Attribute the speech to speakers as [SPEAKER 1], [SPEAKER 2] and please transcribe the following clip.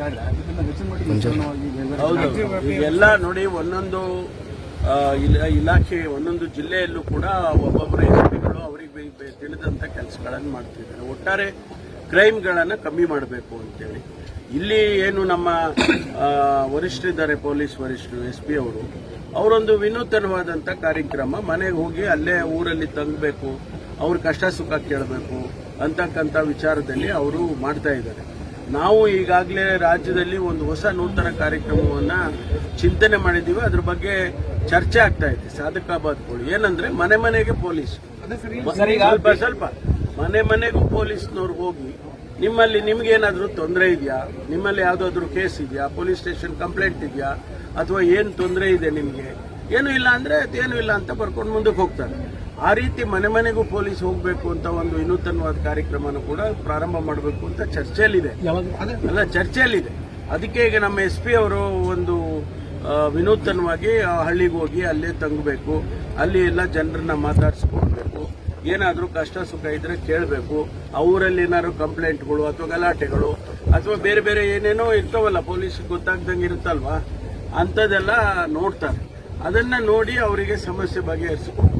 [SPEAKER 1] ಕಾರ್ಯ ಹೆಚ್ಚಿನ ಮಟ್ಟಿಗೆ
[SPEAKER 2] ಹೌದು. ಈಗೆಲ್ಲ ನೋಡಿ ಒಂದೊಂದು ಇಲಾಖೆ ಒಂದೊಂದು ಜಿಲ್ಲೆಯಲ್ಲೂ ಕೂಡ ಒಬ್ಬೊಬ್ಬರ ಎಸ್ಪಿಗಳು ಅವರಿಗೆ ತಿಳಿದಂತ ಕೆಲಸಗಳನ್ನು ಮಾಡ್ತಿದ್ದಾರೆ. ಒಟ್ಟಾರೆ ಕ್ರೈಮ್ಗಳನ್ನ ಕಮ್ಮಿ ಮಾಡಬೇಕು ಅಂತೇಳಿ. ಇಲ್ಲಿ ಏನು ನಮ್ಮ ವರಿಷ್ಠರಿದ್ದಾರೆ ಪೊಲೀಸ್ ವರಿಷ್ಠರು ಎಸ್ ಪಿ ಅವರು ಅವರೊಂದು ವಿನೂತನವಾದಂತ ಕಾರ್ಯಕ್ರಮ ಮನೆಗೆ ಹೋಗಿ ಅಲ್ಲೇ ಊರಲ್ಲಿ ತಂಗಬೇಕು ಅವ್ರ ಕಷ್ಟ ಸುಖ ಕೇಳಬೇಕು ಅಂತಕ್ಕಂಥ ವಿಚಾರದಲ್ಲಿ ಅವರು ಮಾಡ್ತಾ ಇದ್ದಾರೆ. ನಾವು ಈಗಾಗಲೇ ರಾಜ್ಯದಲ್ಲಿ ಒಂದು ಹೊಸ ನೂತನ ಕಾರ್ಯಕ್ರಮವನ್ನು ಚಿಂತನೆ ಮಾಡಿದ್ದೀವಿ. ಅದ್ರ ಬಗ್ಗೆ ಚರ್ಚೆ ಆಗ್ತಾ ಇದೆ. ಸಾಧಕಾಬಾದ್ಗಳು. ಏನಂದ್ರೆ ಮನೆ ಮನೆಗೆ ಪೊಲೀಸ್. ಸ್ವಲ್ಪ ಸ್ವಲ್ಪ ಮನೆ ಮನೆಗೂ ಪೊಲೀಸ್ನವ್ರು ಹೋಗಿ ನಿಮ್ಮಲ್ಲಿ ನಿಮ್ಗೇನಾದ್ರೂ ತೊಂದರೆ ಇದೆಯಾ? ನಿಮ್ಮಲ್ಲಿ ಯಾವುದಾದ್ರೂ ಕೇಸ್ ಇದೆಯಾ? ಪೊಲೀಸ್ ಸ್ಟೇಷನ್ ಕಂಪ್ಲೇಂಟ್ ಇದೆಯಾ? ಅಥವಾ ಏನು ತೊಂದರೆ ಇದೆ ನಿಮಗೆ? ಏನು ಇಲ್ಲ ಅಂದ್ರೆ ಏನು ಇಲ್ಲ ಅಂತ ಬರ್ಕೊಂಡು ಮುಂದಕ್ಕೆ ಹೋಗ್ತಾರೆ. ಆ ರೀತಿ ಮನೆ ಮನೆಗೂ ಪೊಲೀಸ್ ಹೋಗಬೇಕು ಅಂತ ಒಂದು ವಿನೂತನವಾದ ಕಾರ್ಯಕ್ರಮನ ಕೂಡ ಪ್ರಾರಂಭ ಮಾಡಬೇಕು ಅಂತ ಚರ್ಚೆಯಲ್ಲಿದೆ. ಅಲ್ಲ ಚರ್ಚೆಯಲ್ಲಿದೆ. ಅದಕ್ಕೆ ಈಗ ನಮ್ಮ ಎಸ್ ಪಿ ಅವರು ಒಂದು ವಿನೂತನವಾಗಿ ಆ ಹಳ್ಳಿಗೆ ಹೋಗಿ ಅಲ್ಲೇ ತಂಗಬೇಕು. ಅಲ್ಲಿ ಎಲ್ಲ ಜನರನ್ನ ಮಾತಾಡಿಸ್ಕೊಳ್ಬೇಕು. ಏನಾದರೂ ಕಷ್ಟ ಸುಖ ಇದ್ರೆ ಕೇಳಬೇಕು. ಅವರಲ್ಲಿ ಏನಾದ್ರು ಕಂಪ್ಲೇಂಟ್ಗಳು ಅಥವಾ ಗಲಾಟೆಗಳು ಅಥವಾ ಬೇರೆ ಬೇರೆ ಏನೇನೋ ಇರ್ತಾವಲ್ಲ ಪೊಲೀಸ್ ಗೊತ್ತಾಗ್ದಂಗೆ ಇರುತ್ತಲ್ವಾ? ಅಂಥದ್ದೆಲ್ಲ ನೋಡ್ತಾರೆ. ಅದನ್ನ ನೋಡಿ ಅವರಿಗೆ ಸಮಸ್ಯೆ ಬಗೆಹರಿಸಿಕೊಟ್ಟು